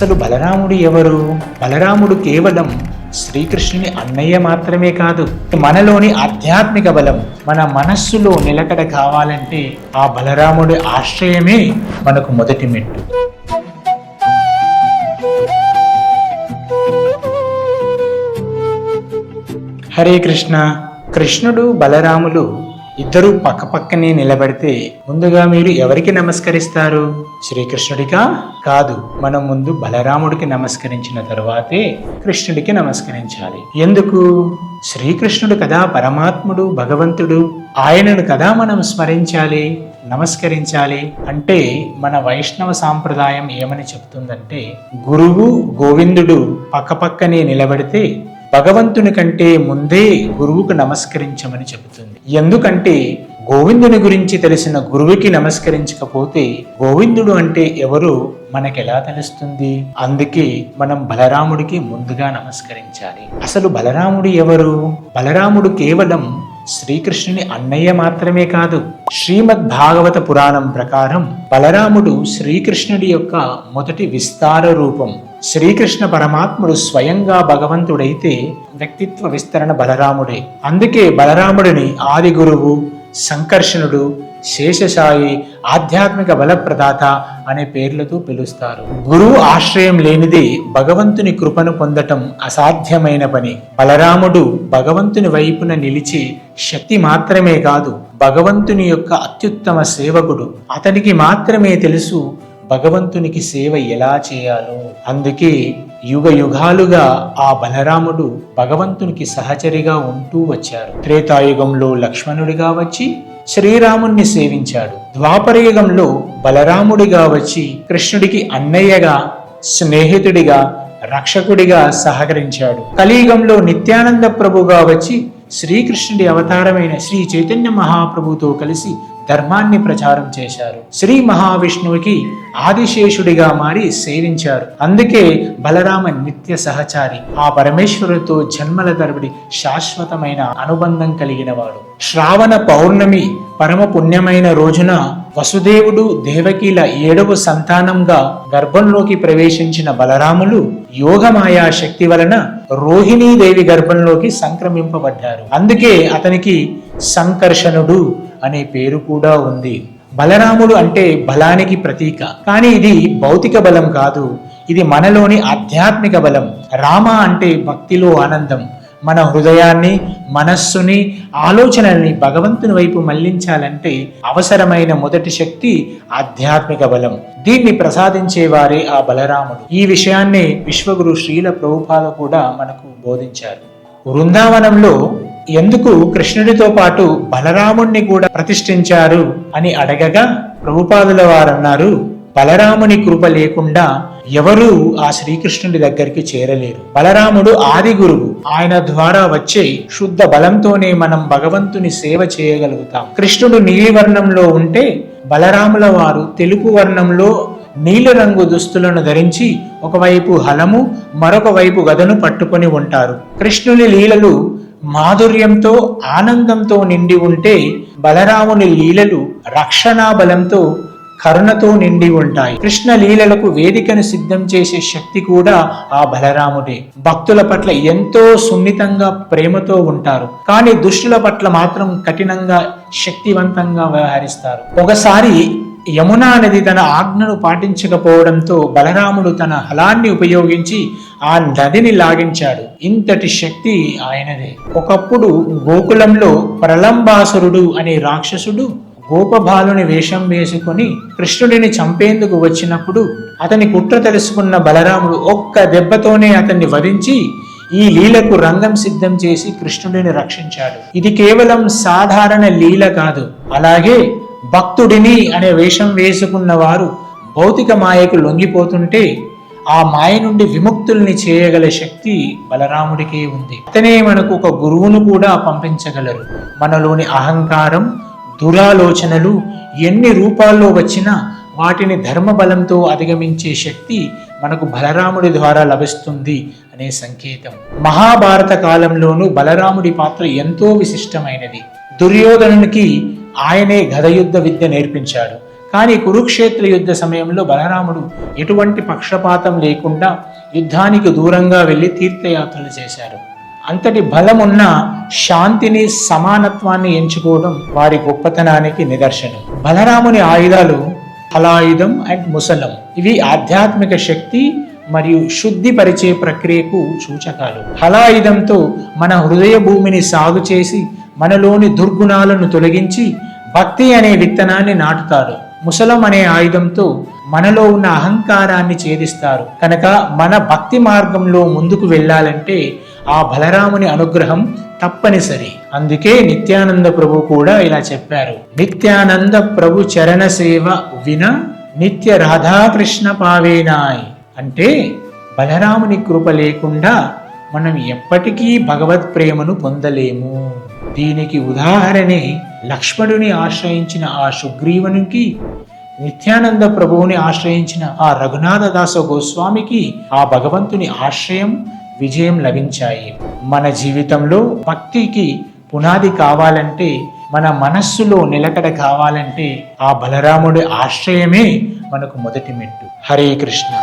అసలు బలరాముడు ఎవరు? బలరాముడు కేవలం శ్రీకృష్ణుని అన్నయ్య మాత్రమే కాదు మనలోని ఆధ్యాత్మిక బలం మన మనస్సులో నిలకడ కావాలంటే ఆ బలరాముడి ఆశ్రయమే మనకు మొదటి మెట్టు. హరే కృష్ణ. కృష్ణుడు బలరాములు ఇద్దరు పక్కపక్కనే నిలబడితే ముందుగా మీరు ఎవరికి నమస్కరిస్తారు? శ్రీకృష్ణుడికా? కాదు మనం ముందు బలరాముడికి నమస్కరించిన తరువాతే కృష్ణుడికి నమస్కరించాలి. ఎందుకు? శ్రీకృష్ణుడు కదా పరమాత్ముడు భగవంతుడు. ఆయనను కదా మనం స్మరించాలి నమస్కరించాలి? అంటే మన వైష్ణవ సాంప్రదాయం ఏమని చెప్తుందంటే గురువు గోవిందుడు పక్కపక్కనే నిలబడితే భగవంతుని కంటే ముందే గురువుకు నమస్కరించమని చెబుతుంది. ఎందుకంటే గోవిందుని గురించి తెలిసిన గురువుకి నమస్కరించకపోతే గోవిందుడు అంటే ఎవరు? మనకెలా తెలుస్తుంది? అందుకే మనం బలరాముడికి ముందుగా నమస్కరించాలి. అసలు బలరాముడు ఎవరు? బలరాముడు కేవలం శ్రీకృష్ణుని అన్నయ్య మాత్రమే కాదు శ్రీమద్ భాగవత పురాణం ప్రకారం బలరాముడు శ్రీకృష్ణుడి యొక్క మొదటి విస్తార రూపం శ్రీకృష్ణ పరమాత్ముడు స్వయంగా భగవంతుడైతే వ్యక్తిత్వ విస్తరణ బలరాముడే. అందుకే బలరాముడిని ఆది గురువు సంకర్షణుడు శేషసాయి ఆధ్యాత్మిక బలప్రదాత అనే పేర్లతో పిలుస్తారు. గురువు ఆశ్రయం లేనిదే భగవంతుని కృపను పొందటం అసాధ్యమైన పని. బలరాముడు భగవంతుని వైపున నిలిచి శక్తి మాత్రమే కాదు భగవంతుని యొక్క అత్యుత్తమ సేవకుడు. అతనికి మాత్రమే తెలుసు భగవంతునికి సేవ ఎలా చేయాలో. అందుకే యుగ యుగాలుగా ఆ బలరాముడు భగవంతునికి సహచరిగా ఉంటూ వచ్చారు. త్రేతాయుగంలో లక్ష్మణుడిగా వచ్చి శ్రీరాముణ్ణి సేవించాడు. ద్వాపరయుగంలో బలరాముడిగా వచ్చి కృష్ణుడికి అన్నయ్యగా స్నేహితుడిగా రక్షకుడిగా సహకరించాడు. కలియుగంలో నిత్యానంద ప్రభుగా వచ్చి శ్రీకృష్ణుడి అవతారమైన శ్రీ చైతన్య మహాప్రభుతో కలిసి ధర్మాన్ని ప్రచారం చేశారు. శ్రీ మహావిష్ణువుకి ఆదిశేషుడిగా మారి సేవించారు. అందుకే బలరామ నిత్య సహచారి ఆ పరమేశ్వరుడితో జన్మల తరబడి శాశ్వతమైన అనుబంధం కలిగిన వాడు శ్రావణ పౌర్ణమి పరమ పుణ్యమైన రోజున వసుదేవుడు దేవకీల ఏడవ సంతానంగా గర్భంలోకి ప్రవేశించిన బలరాములు యోగమాయా శక్తి వలన రోహిణీదేవి గర్భంలోకి సంక్రమింపబడ్డారు. అందుకే అతనికి సంకర్షణుడు అనే పేరు కూడా ఉంది. బలరాముడు అంటే బలానికి ప్రతీక. కానీ ఇది భౌతిక బలం కాదు. ఇది మనలోని ఆధ్యాత్మిక బలం. రామ అంటే భక్తిలో ఆనందం. మన హృదయాన్ని మనస్సుని ఆలోచనల్ని భగవంతుని వైపు మళ్ళించాలంటే అవసరమైన మొదటి శక్తి ఆధ్యాత్మిక బలం. దీన్ని ప్రసాదించేవారే ఆ బలరాముడు. ఈ విషయాన్ని విశ్వగురు శ్రీల ప్రభుపాద కూడా మనకు బోధించారు. వృందావనంలో ఎందుకు కృష్ణుడితో పాటు బలరాముణ్ణి కూడా ప్రతిష్ఠించారు అని అడగగా ప్రభుపాదుల వారన్నారు బలరాముని కృప లేకుండా ఎవరూ ఆ శ్రీకృష్ణుడి దగ్గరికి చేరలేరు. బలరాముడు ఆది గురువు. ఆయన ద్వారా వచ్చే శుద్ధ బలంతోనే మనం భగవంతుని సేవ చేయగలుగుతాం. కృష్ణుడు నీలివర్ణంలో ఉంటే బలరాముల వారు తెలుపు వర్ణంలో నీలిరంగు దుస్తులను ధరించి ఒకవైపు హలము మరొక వైపు గదను పట్టుకొని ఉంటారు. కృష్ణుని లీలలు మాధుర్యంతో ఆనందంతో నిండి ఉంటే బలరాముని లీలలు రక్షణా బలంతో కరుణతో నిండి ఉంటాయి. కృష్ణ లీలలకు వేదికను సిద్ధం చేసే శక్తి కూడా ఆ బలరాముడే. భక్తుల పట్ల ఎంతో సున్నితంగా ప్రేమతో ఉంటారు. కానీ దుష్టుల పట్ల మాత్రం కఠినంగా శక్తివంతంగా వ్యవహరిస్తారు. ఒకసారి యమునా నది తన ఆజ్ఞను పాటించకపోవడంతో బలరాముడు తన హలాన్ని ఉపయోగించి ఆ నదిని లాగించాడు. ఇంతటి శక్తి ఆయనదే. ఒకప్పుడు గోకులంలో ప్రలంబాసురుడు అనే రాక్షసుడు గోపబాలుని వేషం వేసుకుని కృష్ణుడిని చంపేందుకు వచ్చినప్పుడు అతని కుట్ర తెలుసుకున్న బలరాముడు ఒక్క దెబ్బతోనే అతన్ని వధించి ఈ లీలకు రంగం సిద్ధం చేసి కృష్ణుడిని రక్షించాడు. ఇది కేవలం సాధారణ లీల కాదు. అలాగే భక్తుడిని అనే వేషం వేసుకున్న వారు భౌతిక మాయకు లొంగిపోతుంటే ఆ మాయ నుండి విముక్తుల్ని చేయగల శక్తి బలరాముడికే ఉంది. అతనే మనకు ఒక గురువును కూడా పంపించగలరు. మనలోని అహంకారం దురాలోచనలు ఎన్ని రూపాల్లో వచ్చినా వాటిని ధర్మబలంతో అధిగమించే శక్తి మనకు బలరాముడి ద్వారా లభిస్తుంది అనే సంకేతం. మహాభారత కాలంలోనూ బలరాముడి పాత్ర ఎంతో విశిష్టమైనది. దుర్యోధనునికి ఆయనే గదయుద్ధ విద్య నేర్పించాడు. కానీ కురుక్షేత్ర యుద్ధ సమయంలో బలరాముడు ఎటువంటి పక్షపాతం లేకుండా యుద్ధానికి దూరంగా వెళ్ళి తీర్థయాత్రలు చేశారు అంతటి బలమున్న శాంతిని సమానత్వాన్ని ఎంచుకోవడం వారి గొప్పతనానికి నిదర్శనం. బలరాముని ఆయుధాలు హలాయుధం అండ్ ముసలం. ఇవి ఆధ్యాత్మిక శక్తి మరియు శుద్ధి పరిచే ప్రక్రియకు సూచకాలు. హలాయుధంతో మన హృదయ భూమిని సాగు చేసి మనలోని దుర్గుణాలను తొలగించి భక్తి అనే విత్తనాన్ని నాటుతారు. ముసలం అనే ఆయుధంతో మనలో ఉన్న అహంకారాన్ని ఛేదిస్తారు. కనుక మన భక్తి మార్గంలో ముందుకు వెళ్ళాలంటే ఆ బలరాముని అనుగ్రహం తప్పనిసరి. అందుకే నిత్యానంద ప్రభు కూడా ఇలా చెప్పారు. నిత్యానంద ప్రభు చరణ సేవ విన నిత్య రాధాకృష్ణ పావేనాయ్ అంటే బలరాముని కృప లేకుండా మనం ఎప్పటికీ భగవత్ ప్రేమను పొందలేము. దీనికి ఉదాహరణే లక్ష్మణుని ఆశ్రయించిన ఆ సుగ్రీవునికి నిత్యానంద ప్రభువుని ఆశ్రయించిన ఆ రఘునాథ దాస గోస్వామికి ఆ భగవంతుని ఆశ్రయం విజయం లభించాయి. మన జీవితంలో భక్తికి పునాది కావాలంటే మన మనస్సులో నిలకడ కావాలంటే ఆ బలరాముడి ఆశ్రయమే మనకు మొదటి మెట్టు. హరే కృష్ణ.